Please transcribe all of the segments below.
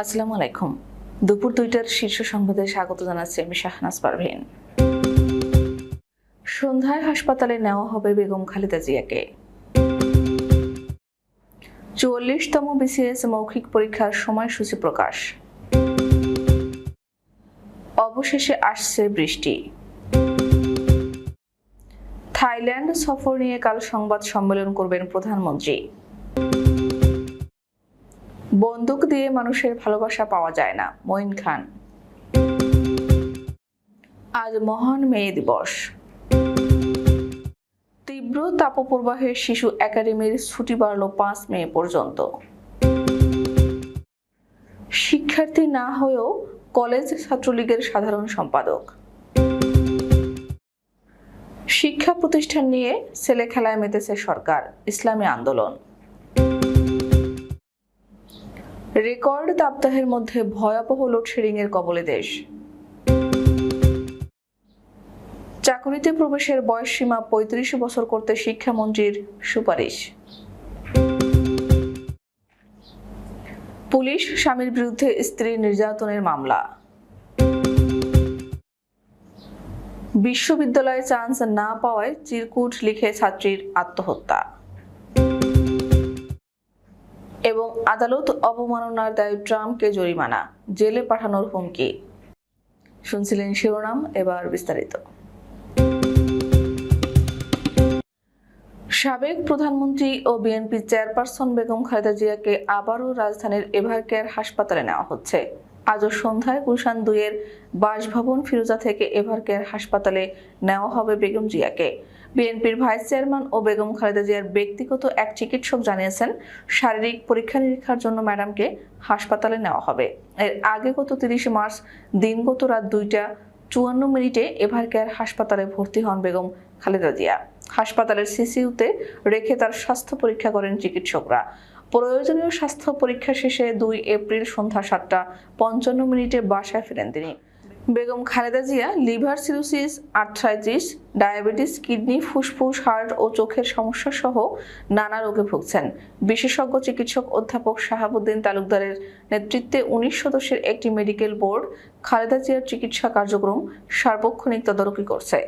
আসসালামু আলাইকুম। দুপুর দুইটার শীর্ষ সংবাদে স্বাগত জানাচ্ছি আমি শাহনাজ পারভীন। সন্ধ্যায় হাসপাতালে নেওয়া হবে বেগম খালেদা জিয়াকে। চুয়াল্লিশতম বিসিএস মৌখিক পরীক্ষার সময়সূচি প্রকাশ। অবশেষে আসছে বৃষ্টি। থাইল্যান্ড সফর নিয়ে কাল সংবাদ সম্মেলন করবেন প্রধানমন্ত্রী। বন্দুক দিয়ে মানুষের ভালোবাসা পাওয়া যায় না। মঈন খান। আজ মহান মেয়ে দিবস। তীব্র তাপপ্রবাহে শিশু একাডেমির ছুটি বাড়ল পাঁচ মে পর্যন্ত। শিক্ষার্থী না হয়েও কলেজ ছাত্রলীগের সাধারণ সম্পাদক। শিক্ষা প্রতিষ্ঠান নিয়ে ছেলে খেলায় মেতেছে সরকার, ইসলামী আন্দোলন। রেকর্ড সপ্তাহের মধ্যে ভয়াবহ লোডশেডিং এর কবলে দেশ। চাকরিতে প্রবেশের বয়স সীমা পঁয়ত্রিশ বছর করতে শিক্ষামন্ত্রীর সুপারিশ। পুলিশ স্বামীর বিরুদ্ধে স্ত্রী নির্যাতনের মামলা। বিশ্ববিদ্যালয়ে চান্স না পাওয়ায় চিরকুট লিখে ছাত্রীর আত্মহত্যা। এবং আদালত অবমাননার দায়ে ট্রাম্পকে জরিমানা, জেলে পাঠানোর হুমকি। শুনছিলেন শিরোনাম, এবার বিস্তারিত। সাবেক প্রধানমন্ত্রী ও বিএনপি চেয়ারপারসন বেগম খালেদা জিয়াকে আবারও রাজধানীর এভারকেয়ার হাসপাতালে নেওয়া হচ্ছে। আজও সন্ধ্যায় গুলশান দুইয়ের বাসভবন ফিরোজা থেকে এভারকেয়ার হাসপাতালে নেওয়া হবে বেগম জিয়াকে। বিএনপির ভাইস চেয়ারম্যান ও বেগম খালেদা জিয়ার ব্যক্তিগত এক চিকিৎসক জানিয়েছেন, শারীরিক পরীক্ষা নিরীক্ষার জন্য ম্যাডামকে হাসপাতালে নেওয়া হবে। এর আগে গত তিরিশে মার্চ দিনগত রাত দুইটা চুয়ান্ন মিনিটে এভারকেয়ার হাসপাতালে ভর্তি হন বেগম খালেদা জিয়া। হাসপাতালের সিসিউতে রেখে তার স্বাস্থ্য পরীক্ষা করেন চিকিৎসকরা। প্রয়োজনীয় স্বাস্থ্য পরীক্ষা শেষে দুই এপ্রিল সন্ধ্যা সাতটা পঞ্চান্ন মিনিটে বাসায় ফেরেন তিনি। Begum Khaleda Zia liver cirrhosis, arthritis, diabetes, kidney, ফুসফুস, হার্ট ও চোখের সমস্যা সহ নানা রোগে ভুগছেন। বিশেষজ্ঞ চিকিৎসক অধ্যাপক শাহাবুদ্দিন তালুকদারের নেতৃত্বে উনিশ সদস্যের একটি মেডিকেল বোর্ড খালেদা জিয়ার চিকিৎসা কার্যক্রম সার্বক্ষণিক তদারকি করছে।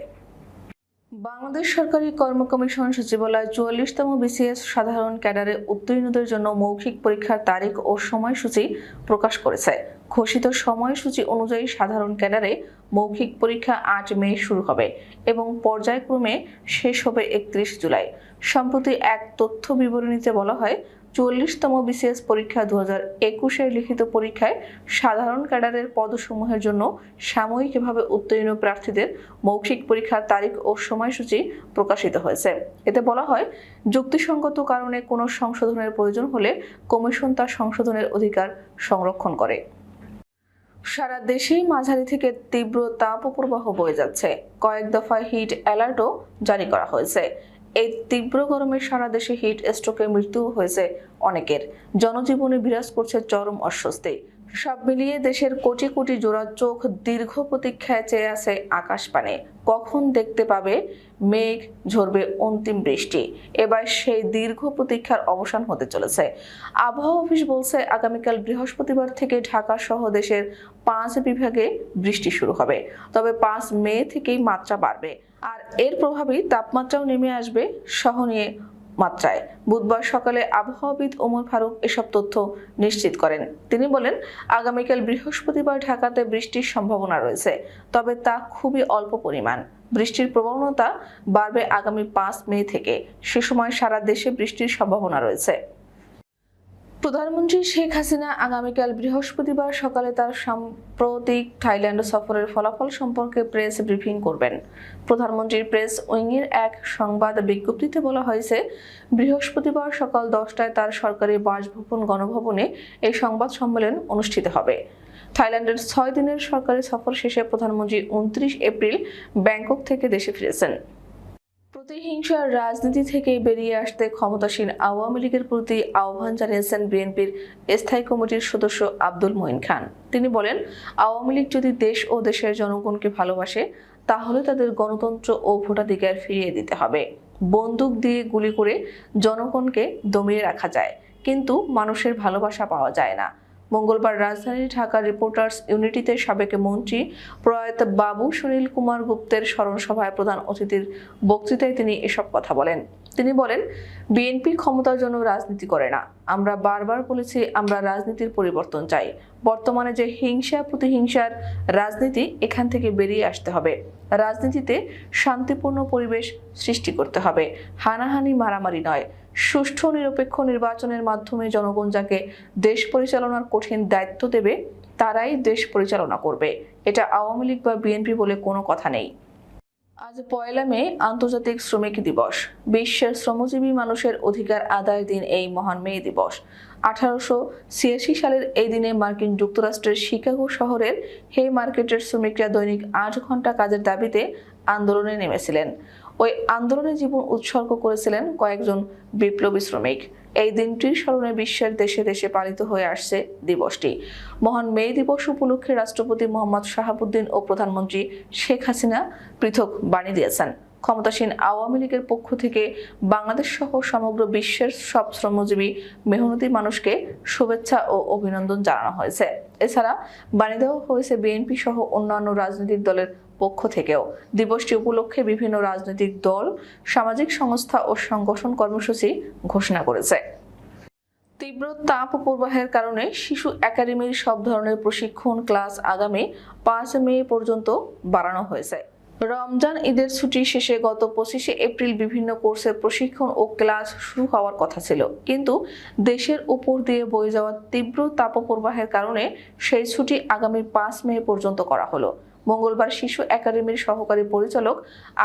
বাংলাদেশ সরকারি কর্ম কমিশন সচিবালয় চুয়াল্লিশতম বিসিএস সাধারণ ক্যাডারে উত্তীর্ণদের জন্য মৌখিক পরীক্ষার তারিখ ও সময়সূচি প্রকাশ করেছে। ঘোষিত সময়সূচি অনুযায়ী সাধারণ ক্যাডারে মৌখিক পরীক্ষা আট মে শুরু হবে এবং পর্যায়ক্রমে শেষ হবে একত্রিশ জুলাই। সম্প্রতি এক তথ্য বিবরণীতে বলা হয় চুয়াল্লিশতম বিসিএস পরীক্ষা দু হাজার একুশের লিখিত পরীক্ষায় সাধারণ ক্যাডারের পদসমূহের জন্য সাময়িকভাবে উত্তীর্ণ প্রার্থীদের মৌখিক পরীক্ষার তারিখ ও সময়সূচি প্রকাশিত হয়েছে। এতে বলা হয়, যুক্তিসঙ্গত কারণে কোনো সংশোধনের প্রয়োজন হলে কমিশন তার সংশোধনের অধিকার সংরক্ষণ করে। সারা দেশেই মাঝারি থেকে তীব্র তাপপ্রবাহ বয়ে যাচ্ছে। কয়েক দফায় হিট অ্যালার্টও জারি করা হয়েছে। এই তীব্র গরমে সারা দেশে হিট স্ট্রোকে মৃত্যু হয়েছে অনেকের। জনজীবনে বিরাজ করছে চরম অস্বস্তি। সব মিলিয়ে দেশের কোটি কোটি জোড়া চোখ দীর্ঘ প্রতীক্ষায় চেয়ে আছে আকাশ পানে কখন দেখতে পাবে? মেঘ ঝরবে অন্তিম বৃষ্টি। এবার সেই দীর্ঘ প্রতীক্ষার অবসান হতে চলেছে। আবহাওয়া অফিস বলছে, আগামীকাল বৃহস্পতিবার থেকে ঢাকা সহ দেশের পাঁচ বিভাগে বৃষ্টি শুরু হবে। তবে পাঁচ মে থেকেই মাত্রা বাড়বে। আর এর প্রভাবেই তাপমাত্রাও নেমে আসবে সহনীয় মাত্রায়। বুধবার সকালে আবহাওয়াবিদ ওমর ফারুক এসব তথ্য নিশ্চিত করেন। তিনি বলেন, আগামীকাল বৃহস্পতিবার ঢাকাতে বৃষ্টির সম্ভাবনা রয়েছে, তবে তা খুবই অল্প পরিমাণ। বৃষ্টির প্রবণতা বাড়বে আগামী পাঁচ মে থেকে। সে সময় সারা দেশে বৃষ্টির সম্ভাবনা রয়েছে। প্রধানমন্ত্রী শেখ হাসিনা আগামীকাল বৃহস্পতিবার সকালে তার সাম্প্রতিক থাইল্যান্ড সফরের ফলাফল সম্পর্কে প্রেস ব্রিফিং করবেন। প্রধানমন্ত্রীর প্রেস উইংয়ের এক সংবাদ বিজ্ঞপ্তিতে বলা হয়েছে, বৃহস্পতিবার সকাল দশটায় তার সরকারি বাসভবন গণভবনে এই সংবাদ সম্মেলন অনুষ্ঠিত হবে। থাইল্যান্ডের ছয় দিনের সরকারি সফর শেষে প্রধানমন্ত্রী উনত্রিশ এপ্রিল ব্যাংকক থেকে দেশে ফিরেছেন। প্রতিহিংসার রাজনীতি থেকে বেরিয়ে আসতে ক্ষমতাসীন আওয়ামী লীগের প্রতি আহ্বান জানিয়েছেন বিএনপির স্থায়ী কমিটির সদস্য আব্দুল মঈন খান। তিনি বলেন, আওয়ামী লীগ যদি দেশ ও দেশের জনগণকে ভালোবাসে, তাহলে তাদের গণতন্ত্র ও ভোটাধিকার ফিরিয়ে দিতে হবে। বন্দুক দিয়ে গুলি করে জনগণকে দমিয়ে রাখা যায়, কিন্তু মানুষের ভালোবাসা পাওয়া যায় না। মঙ্গলবার রাজধানী ঢাকা রিপোর্টার্স ইউনিটিতে সাবেক মন্ত্রী প্রয়াত বাবু সুনীল কুমার গুপ্তের স্মরণসভায় প্রধান অতিথির বক্তৃতায় তিনি এসব কথা বলেন। তিনি বলেন বিএনপি ক্ষমতার জন্য রাজনীতি করে না। আমরা বারবার বলেছি, আমরা রাজনীতির পরিবর্তন চাই। বর্তমানে যে হিংসা প্রতিহিংসার রাজনীতি, এখান থেকে বেরিয়ে আসতে হবে। রাজনীতিতে শান্তিপূর্ণ পরিবেশ সৃষ্টি করতে হবে। হানাহানি মারামারি নয়। সুষ্ঠু নিরপেক্ষ নির্বাচনের মাধ্যমে জনগণ যাকে দেশ পরিচালনার কঠিন দায়িত্ব দেবে, তারাই দেশ পরিচালনা করবে। এটা আওয়ামী লীগ বা বিএনপি বলে কোনো কথা নেই। আজ পয়লা মে, আন্তর্জাতিক শ্রমিক দিবস। বিশ্বের শ্রমজীবী মানুষের অধিকার আদায়ের দিন এই মহান মে দিবস। আঠারোশো ছিয়াশি সালের এই দিনে মার্কিন যুক্তরাষ্ট্রের শিকাগো শহরের হে মার্কেটের শ্রমিকরা দৈনিক আট ঘণ্টা কাজের দাবিতে আন্দোলনে নেমেছিলেন। ওই আন্দোলনে জীবন উৎসর্গ করেছিলেন কয়েকজন বিপ্লবী শ্রমিক। এই দিনটির স্মরণে বিশ্বের দেশে দেশে পালিত হয়ে আসছে দিবসটি। মহান মে দিবস উপলক্ষে রাষ্ট্রপতি মোহাম্মদ শাহাবুদ্দিন ও প্রধানমন্ত্রী শেখ হাসিনা পৃথক বাণী দিয়েছেন। ক্ষমতাসীন আওয়ামী লীগের পক্ষ থেকে বাংলাদেশ সহ সমগ্র বিশ্বের সব শ্রমজীবী মেহনতি মানুষকে শুভেচ্ছা ও অভিনন্দন জানানো হয়েছে। এছাড়া বাণী দেওয়া হয়েছে বিএনপি সহ অন্যান্য রাজনৈতিক দলের পক্ষ থেকেও দিবসটি উপলক্ষে বিভিন্ন রাজনৈতিক দল, সামাজিক সংস্থা ও সংগঠন কর্মসূচি ঘোষণা করেছে। তীব্র তাপ প্রবাহের কারণে শিশু একাডেমির সব ধরনের প্রশিক্ষণ ক্লাস আগামী পাঁচ মে পর্যন্ত বাড়ানো হয়েছে। রমজান ঈদের ছুটি শেষে গত পঁচিশে এপ্রিল বিভিন্ন কোর্সের প্রশিক্ষণ ও ক্লাস শুরু হওয়ার কথা ছিল। কিন্তু দেশের উপর দিয়ে বয়ে যাওয়া তীব্র তাপপ্রবাহের কারণে সেই ছুটি আগামী পাঁচ মে পর্যন্ত করা হলো। মঙ্গলবার শিশু একাডেমির সহকারী পরিচালক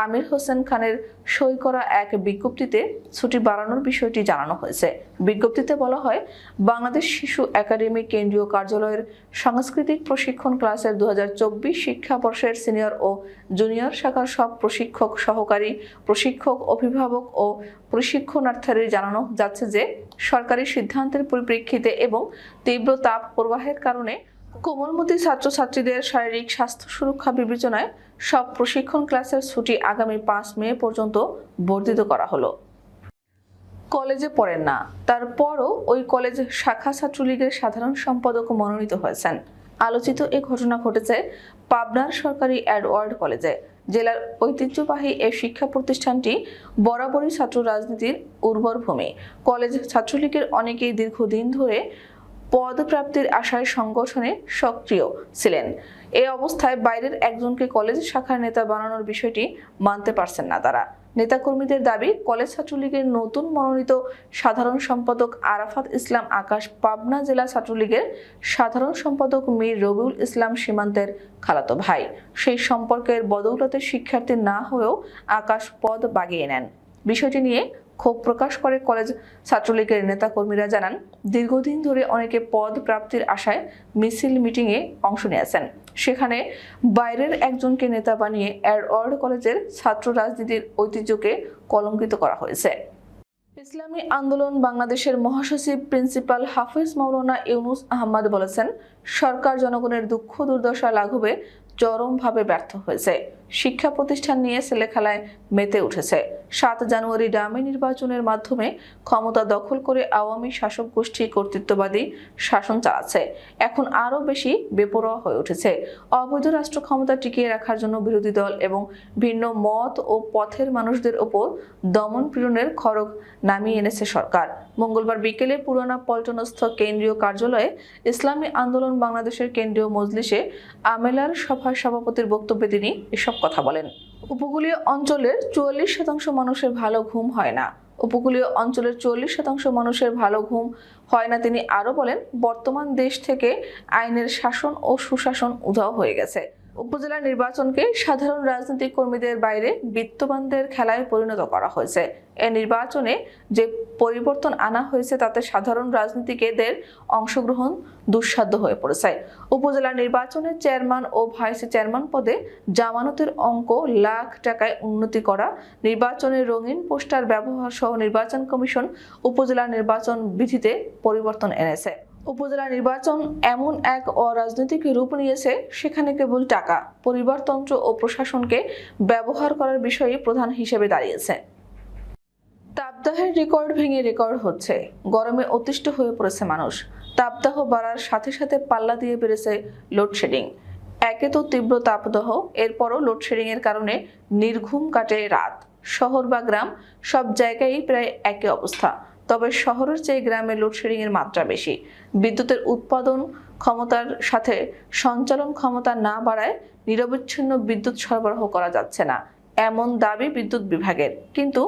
আমির হোসেন খানের সই করা এক বিজ্ঞপ্তিতে ছুটি বাড়ানোর বিষয়টি জানানো হয়েছে। বিজ্ঞপ্তিতে বলা হয়, বাংলাদেশ শিশু একাডেমি কেন্দ্রীয় কার্যালয়ের সাংস্কৃতিক প্রশিক্ষণ ক্লাসের দু হাজার চব্বিশ শিক্ষাবর্ষের সিনিয়র ও জুনিয়র শাখার সব প্রশিক্ষক সহকারী প্রশিক্ষক, অভিভাবক ও প্রশিক্ষণার্থীদের জানানো যাচ্ছে যে, সরকারি সিদ্ধান্তের পরিপ্রেক্ষিতে এবং তীব্র তাপ প্রবাহের কারণে কোমলমতি ছাত্রছাত্রীদের শারীরিক স্বাস্থ্য সুরক্ষা বিবেচনায় সব প্রশিক্ষণ ক্লাসের ছুটি আগামী পাঁচ মে পর্যন্ত বর্ধিত করা হলো। কলেজে পড়েন না, তারপরও ওই কলেজ শাখা ছাত্রলীগের সাধারণ সম্পাদক মনোনীত হয়েছেন। আলোচিত এ ঘটনা ঘটেছে পাবনার সরকারি অ্যাডওয়ার্ড কলেজে। জেলার ঐতিহ্যবাহী এই শিক্ষা প্রতিষ্ঠানটি বরাবরই ছাত্র রাজনীতির উর্বর ভূমি। কলেজ ছাত্রলীগের অনেকেই দীর্ঘদিন ধরে পদপ্রাপ্তির আশায় সংগঠনে সক্রিয় ছিলেন। এই অবস্থায় বাইরের একজনকে কলেজ শাখার নেতা বানানোর বিষয়টি মানতে পারছেন না তারা। নেতাকর্মীদের দাবি, কলেজ ছাত্রলীগের নতুন মনোনীত সাধারণ সম্পাদক আরাফাত ইসলাম আকাশ পাবনা জেলা ছাত্রলীগের সাধারণ সম্পাদক মীর রবিউল ইসলাম সীমান্তের খালাতো ভাই। সেই সম্পর্কের বদৌলতে শিক্ষার্থী না হয়েও আকাশ পদ বাগিয়ে নেন। বিষয়টি নিয়ে ক্ষোভ প্রকাশ করে কলেজ ছাত্রলীগের নেতাকর্মীরা জানান, দীর্ঘদিন ধরে অনেকে পদ প্রাপ্তির আশায় মিছিল মিটিংয়ে অংশ নিয়েছেন সেখানে বাইরের একজনকে নেতা বানিয়ে অ্যাডওয়ার্ড কলেজের ছাত্র রাজনীতির ঐতিহ্যকে কলঙ্কিত করা হয়েছে। ইসলামী আন্দোলন বাংলাদেশের মহাসচিব প্রিন্সিপাল হাফিজ মাওলানা ইউনুস আহমদ বলেছেন, সরকার জনগণের দুঃখ দুর্দশা লাঘবে চরমভাবে ব্যর্থ হয়েছে। শিক্ষা প্রতিষ্ঠান নিয়ে ছেলেখেলায় মেতে উঠেছে। সাত জানুয়ারি ডামি নির্বাচনের মাধ্যমে ক্ষমতা দখল করে আওয়ামী শাসক গোষ্ঠী কর্তৃত্ববাদী শাসন চালাচ্ছে। এখন আরও বেশি বেপরোয়া হয়ে উঠেছে। অবৈধ রাষ্ট্র ক্ষমতা টিকিয়ে রাখার জন্য বিরোধী দল এবং ভিন্ন মত ও পথের মানুষদের ওপর দমন পীড়নের খড়গ নামিয়ে এনেছে সরকার। মঙ্গলবার বিকেলে পুরানা পল্টনস্থ কেন্দ্রীয় কার্যালয়ে ইসলামী আন্দোলন বাংলাদেশের কেন্দ্রীয় মজলিসে আমেলার সভার সভাপতির বক্তব্যে তিনি এসব কথা বলেন। উপকূলীয় অঞ্চলের চুয়াল্লিশ শতাংশ মানুষের ভালো ঘুম হয় না। উপকূলীয় অঞ্চলের চল্লিশ শতাংশ মানুষের ভালো ঘুম হয় না তিনি আরও বলেন, বর্তমান দেশ থেকে আইনের শাসন ও সুশাসন উধাও হয়ে গেছে। উপজেলা নির্বাচনকে সাধারণ রাজনৈতিক কর্মীদের বাইরে বিত্তবানদের খেলায় পরিণত করা হয়েছে। এ নির্বাচনে যে পরিবর্তন আনা হয়েছে, তাতে সাধারণ রাজনীতিকেদের অংশগ্রহণ দুঃসাধ্য হয়ে পড়েছে। উপজেলা নির্বাচনে চেয়ারম্যান ও ভাইস চেয়ারম্যান পদে জামানতের অঙ্ক লাখ টাকায় উন্নতি করা নির্বাচনের রঙিন পোস্টার ব্যবহার সহ নির্বাচন কমিশন উপজেলা নির্বাচন বিধিতে পরিবর্তন এনেছে। উপজেলা নির্বাচন এমন এক অরাজনৈতিক রূপ নিয়েছে সেখানে কেবল টাকা, পরিবারতন্ত্র ও প্রশাসনকে ব্যবহার করার বিষয়ই প্রধান হিসেবে দাঁড়িয়েছে। তাপদাহের রেকর্ড ভেঙে রেকর্ড হচ্ছে। গরমে অতিষ্ঠ হয়ে পড়েছে মানুষ। তাপদাহ বাড়ার সাথে সাথে পাল্লা দিয়ে বেড়েছে লোডশেডিং। একে তো তীব্র তাপদাহ, এরপরও লোডশেডিং এর কারণে নির্ঘুম কাটে রাত। শহর বা গ্রাম সব জায়গায় প্রায় একই অবস্থা। তবে শহরের চেয়ে গ্রামে লোডশেডিং এর মাত্রা বেশি। বিদ্যুতের উৎপাদন ক্ষমতার সাথে সঞ্চালন ক্ষমতা না বাড়ায় নিরবিচ্ছিন্ন বিদ্যুৎ সরবরাহ করা যাচ্ছে না। এমন দাবি বিদ্যুৎ বিভাগের। কিন্তু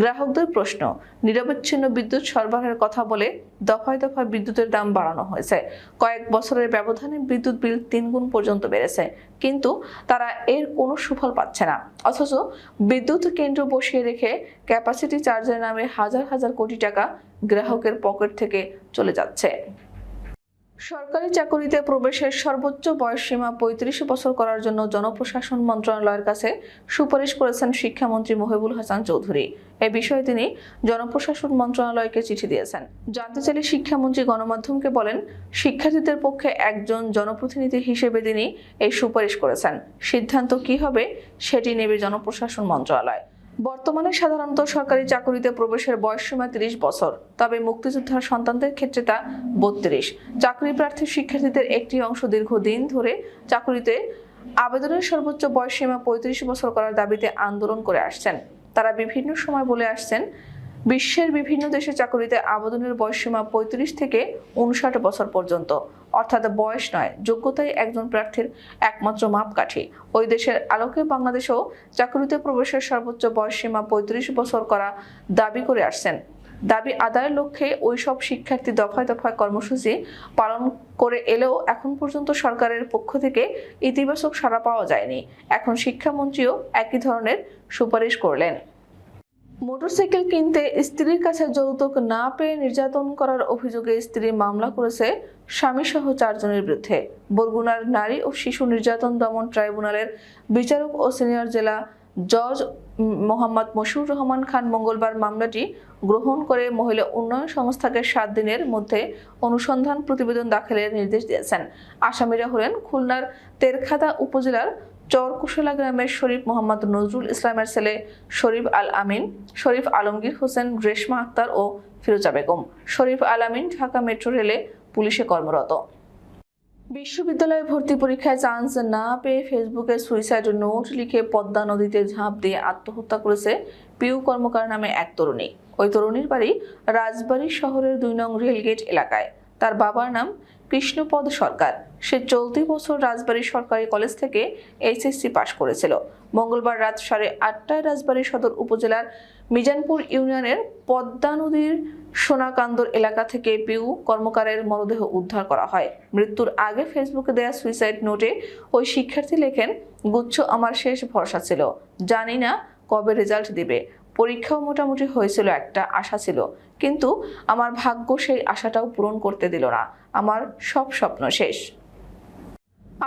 গ্রাহকদের প্রশ্ন, নিরবচ্ছিন্ন বিদ্যুৎ সরবরাহের কথা বলে দফায় দফায় বিদ্যুতের দাম বাড়ানো হয়েছে। কয়েক বছরের ব্যবধানে বিদ্যুৎ বিল তিন গুণ পর্যন্ত বেড়েছে, কিন্তু তারা এর কোনো সুফল পাচ্ছে না। অথচ বিদ্যুৎ কেন্দ্র বসিয়ে রেখে ক্যাপাসিটি চার্জের নামে হাজার হাজার কোটি টাকা গ্রাহকের পকেট থেকে চলে যাচ্ছে। সরকারি চাকরিতে প্রবেশের সর্বোচ্চ বয়সসীমা পঁয়ত্রিশ বছর করার জন্য জনপ্রশাসন মন্ত্রণালয়ের কাছে সুপারিশ করেছেন শিক্ষামন্ত্রী মহিবুল হাসান চৌধুরী। এ বিষয়ে তিনি জনপ্রশাসন মন্ত্রণালয়কে চিঠি দিয়েছেন। জানতে চাইলে শিক্ষামন্ত্রী গণমাধ্যমকে বলেন, শিক্ষার্থীদের পক্ষে একজন জনপ্রতিনিধি হিসেবে তিনি এই সুপারিশ করেছেন। সিদ্ধান্ত কি হবে, সেটি নেবে জনপ্রশাসন মন্ত্রণালয়। বর্তমানে সাধারণত সরকারি চাকরিতে প্রবেশের বয়সসীমা তিরিশ বছর, তবে মুক্তিযোদ্ধার সন্তানদের ক্ষেত্রে তা বত্রিশ। চাকরি প্রার্থী শিক্ষার্থীদের একটি অংশ দীর্ঘদিন ধরে চাকরিতে আবেদনের সর্বোচ্চ বয়সসীমা পঁয়ত্রিশ বছর করার দাবিতে আন্দোলন করে আসছেন। তারা বিভিন্ন সময় বলে আসছেন বিশ্বের বিভিন্ন দেশে চাকরিতে আবেদনের বয়সসীমা পঁয়ত্রিশ থেকে উনষাট বছর পর্যন্ত। অর্থাৎ বয়স নয়, যোগ্যতাই একজন প্রার্থীর একমাত্র মাপকাঠি। ওই দেশের আলোকে বাংলাদেশেও চাকরিতে প্রবেশের সর্বোচ্চ বয়সসীমা পঁয়ত্রিশ বছর করা দাবি করে আসছেন। দাবি আদায়ের লক্ষ্যে ওই সব শিক্ষার্থী দফায় দফায় কর্মসূচি পালন করে এলেও এখন পর্যন্ত সরকারের পক্ষ থেকে ইতিবাচক সাড়া পাওয়া যায়নি। এখন শিক্ষামন্ত্রীও একই ধরনের সুপারিশ করলেন। মোটরসাইকেল কিনতে স্ত্রীর কাছে যৌতুক না পেয়ে নির্যাতন করার অভিযোগে স্ত্রী মামলা করেছে স্বামীসহ চারজনের বিরুদ্ধে। বরগুনার নারী ও শিশু নির্যাতন দমন ট্রাইব্যুনালের বিচারক ও সিনিয়র জেলা জজ মোহাম্মদ মশিউর রহমান খান মঙ্গলবার মামলাটি গ্রহণ করে মহিলা উন্নয়ন সংস্থাকে সাত দিনের মধ্যে অনুসন্ধান প্রতিবেদন দাখিলের নির্দেশ দিয়েছেন। আসামিরা হলেন খুলনার তেরখাদা উপজেলার চরকুশলা গ্রামের শরীফ মোহাম্মদ নজরুল ইসলামের ছেলে শরীফ আল আমিন, শরীফ আলমগীর হোসেন, রেশমা আক্তার ও ফিরোজা বেগম। শরীফ আল আমিন ঢাকা মেট্রো রেলে পুলিশে কর্মরত। বিশ্ববিদ্যালয়ে ভর্তি পরীক্ষায় চান্স না পেয়ে ফেসবুকে সুইসাইড নোট লিখে পদ্মা নদীতে ঝাঁপ দিয়ে আত্মহত্যা করেছে পিউ কর্মকার নামে এক তরুণী। ওই তরুণীর বাড়ি রাজবাড়ী শহরের দুই নং রেলগেট এলাকায়। তার বাবার নাম কৃষ্ণপদ সরকার। সে চলতি বছর রাজবাড়ী সরকারি কলেজ থেকে এইচএসসি পাশ করেছিল। মঙ্গলবার রাত সাড়ে আটটায় রাজবাড়ী সদর উপজেলার মিজানপুর ইউনিয়নের পদ্মা নদীর সোনাকান্দর এলাকা থেকে পিউ কর্মকারের মরদেহ উদ্ধার করা হয়। মৃত্যুর আগে ফেসবুকে দেয়া সুইসাইড নোটে ওই শিক্ষার্থী লেখেন, গুচ্ছ আমার শেষ ভরসা ছিল। জানি না কবে রেজাল্ট দিবে। পরীক্ষাও মোটামুটি হয়েছিল একটা আশা ছিল। কিন্তু আমার ভাগ্য সেই আশাটাও পূরণ করতে দিল না। আমার সব স্বপ্ন শেষ।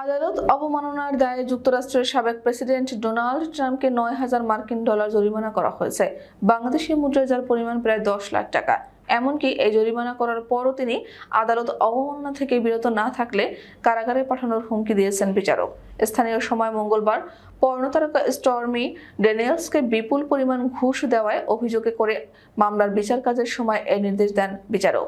আদালত অবমাননার দায়ে যুক্তরাষ্ট্রের সাবেক প্রেসিডেন্ট ডোনাল্ড ট্রাম্পকে নয় হাজার মার্কিন ডলার জরিমানা করা হয়েছে। বাংলাদেশি মুদ্রায় যার পরিমাণ প্রায় দশ লাখ টাকা, এমনকি এই জরিমানা করার পরও তিনি আদালত অবমাননা থেকে বিরত না থাকলে কারাগারে পাঠানোর হুমকি দিয়েছেন বিচারক। স্থানীয় সময় মঙ্গলবার পর্ণতারকা স্টর্মি ড্যানিয়েলসকে বিপুল পরিমাণ ঘুষ দেওয়ায় অভিযোগে করে মামলার বিচার কাজের সময় এই নির্দেশ দেন বিচারক।